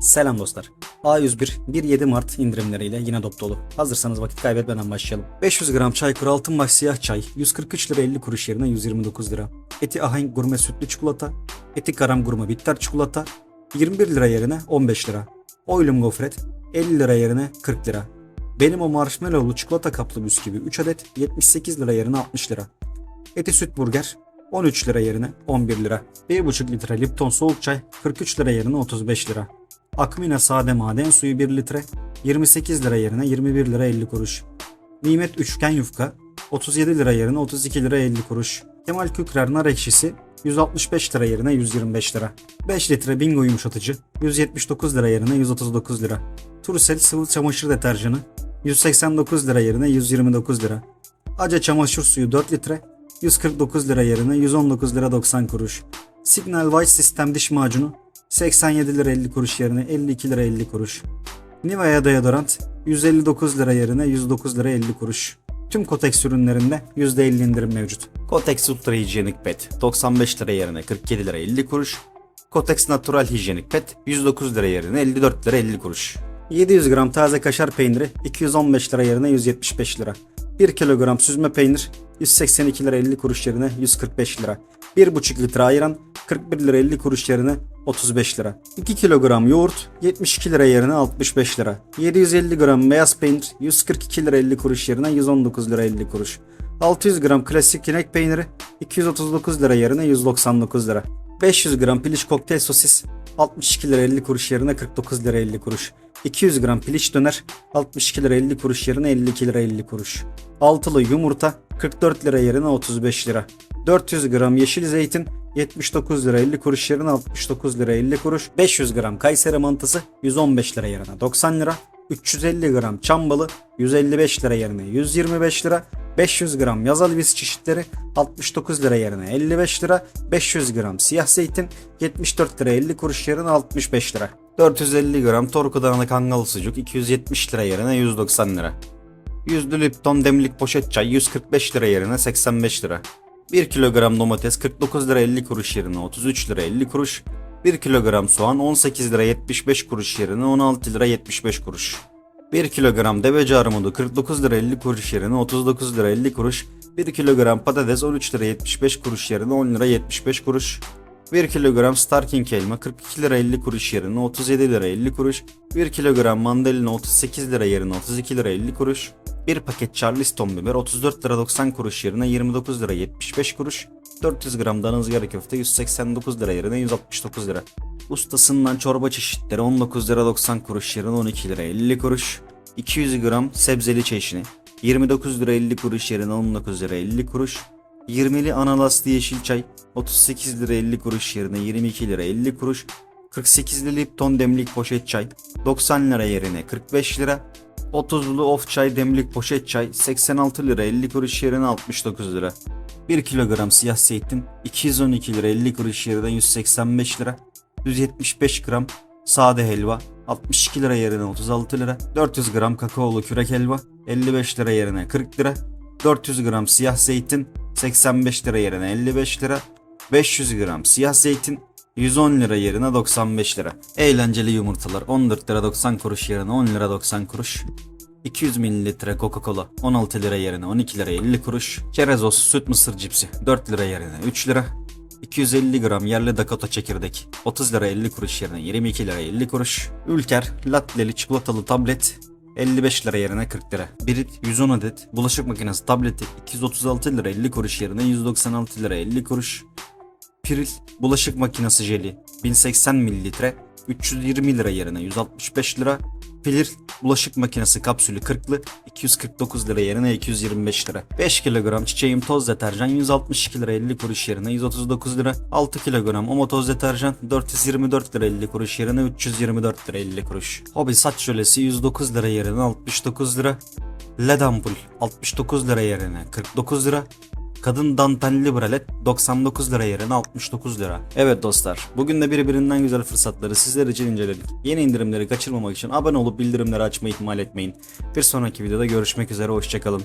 Selam dostlar. A101 1-7 Mart indirimleriyle yine dop dolu. Hazırsanız vakit kaybetmeden başlayalım. 500 gram Çaykur Altınbaş siyah çay 143 lira 50 kuruş yerine 129 lira. Eti ahenk gurme sütlü çikolata, eti karam gurme bitter çikolata 21 lira yerine 15 lira. Oylum gofret 50 lira yerine 40 lira. Benim o marshmallowlu çikolata kaplı bisküvi 3 adet 78 lira yerine 60 lira. Eti süt burger 13 lira yerine 11 lira. 1,5 litre Lipton soğuk çay 43 lira yerine 35 lira. Akmina sade maden suyu 1 litre 28 lira yerine 21 lira 50 kuruş. Nimet üçgen yufka 37 lira yerine 32 lira 50 kuruş. Kemal Kükrer nar ekşisi 165 lira yerine 125 lira. 5 litre bingo yumuşatıcı 179 lira yerine 139 lira. Turusel sıvı çamaşır deterjanı 189 lira yerine 129 lira. Aca çamaşır suyu 4 litre 149 lira yerine 119 lira 90 kuruş. Signal White System diş macunu 87 lira 50 kuruş yerine 52 lira 50 kuruş. Nivea deodorant 159 lira yerine 109 lira 50 kuruş. Tüm Kotex ürünlerinde %50 indirim mevcut. Kotex Ultra Hijyenik Pet 95 lira yerine 47 lira 50 kuruş. Kotex Natural Hijyenik Pet 109 lira yerine 54 lira 50 kuruş. 700 gram taze kaşar peyniri 215 lira yerine 175 lira. 1 kilogram süzme peynir 182 lira 50 kuruş yerine 145 lira. 1,5 litre ayran 41 lira 50 kuruş yerine 35 lira. 2 kilogram yoğurt 72 lira yerine 65 lira. 750 gram beyaz peynir 142 lira 50 kuruş yerine 119 lira 50 kuruş. 600 gram klasik inek peyniri 239 lira yerine 199 lira. 500 gram piliç kokteyl sosis 62 lira 50 kuruş yerine 49 lira 50 kuruş. 200 gram piliç döner 62 lira 50 kuruş yerine 52 lira 50 kuruş. Altılı yumurta 44 lira yerine 35 lira. 400 gram yeşil zeytin 79 lira 50 kuruş yerine 69 lira 50 kuruş. 500 gram Kayseri mantısı 115 lira yerine 90 lira. 350 gram çam balı 155 lira yerine 125 lira. 500 gram yaz alvis çeşitleri 69 lira yerine 55 lira. 500 gram siyah zeytin 74 lira 50 kuruş yerine 65 lira. 450 gram torku danalı kangal sucuk 270 lira yerine 190 lira. Yüzlü Lipton demlik poşet çay 145 lira yerine 85 lira. 1 kilogram domates 49 lira 50 kuruş yerine 33 lira 50 kuruş. 1 kilogram soğan 18 lira 75 kuruş yerine 16 lira 75 kuruş. 1 kilogram deveci armudu 49 lira 50 kuruş yerine 39 lira 50 kuruş. 1 kilogram patates 13 lira 75 kuruş yerine 10 lira 75 kuruş. 1 kilogram Starking elma 42 lira 50 kuruş yerine 37 lira 50 kuruş. 1 kilogram mandalina 38 lira yerine 32 lira 50 kuruş. 1 paket Charleston biber 34 lira 90 kuruş yerine 29 lira 75 kuruş. 400 gram dana ızgara köfte 189 lira yerine 169 lira. Ustasından çorba çeşitleri 19 lira 90 kuruş yerine 12 lira 50 kuruş. 200 gram sebzeli çeşni 29 lira 50 kuruş yerine 19 lira 50 kuruş. 20'li analaslı yeşil çay 38 lira 50 kuruş yerine 22 lira 50 kuruş. 48'li Lipton demlik poşet çay 90 lira yerine 45 lira. 30'lu of çay demlik poşet çay 86 lira 50 kuruş yerine 69 lira. 1 kilogram siyah zeytin 212 lira 50 kuruş yerine 185 lira. 175 gram sade helva 62 lira yerine 36 lira. 400 gram kakaolu kürek helva 55 lira yerine 40 lira. 400 gram siyah zeytin 85 lira yerine 55 lira. 500 gram siyah zeytin 110 lira yerine 95 lira. Eğlenceli yumurtalar 14 lira 90 kuruş yerine 10 lira 90 kuruş. 200 mililitre Coca-Cola 16 lira yerine 12 lira 50 kuruş. Çerezos süt mısır cipsi 4 lira yerine 3 lira. 250 gram yerli Dakota çekirdek 30 lira 50 kuruş yerine 22 lira 50 kuruş. Ülker latteli çikolatalı tablet 55 lira yerine 40 lira. Birit 110 adet bulaşık makinesi tableti 236 lira 50 kuruş yerine 196 lira 50 kuruş. Piril bulaşık makinesi jeli 1080 mililitre 320 lira yerine 165 lira. Pilir bulaşık makinesi kapsülü 40'lı 249 lira yerine 225 lira. 5 kilogram çiçeğim toz deterjan 162 lira 50 kuruş yerine 139 lira. 6 kilogram Omo toz deterjan 424 lira 50 kuruş yerine 324 lira 50 kuruş. Hobi saç jölesi 109 lira yerine 69 lira. LED ampul 69 lira yerine 49 lira. Kadın dantelli bralet 99 lira yerine 69 lira. Evet dostlar, bugün de birbirinden güzel fırsatları sizler için inceledik. Yeni indirimleri kaçırmamak için abone olup bildirimleri açmayı ihmal etmeyin. Bir sonraki videoda görüşmek üzere, hoşçakalın.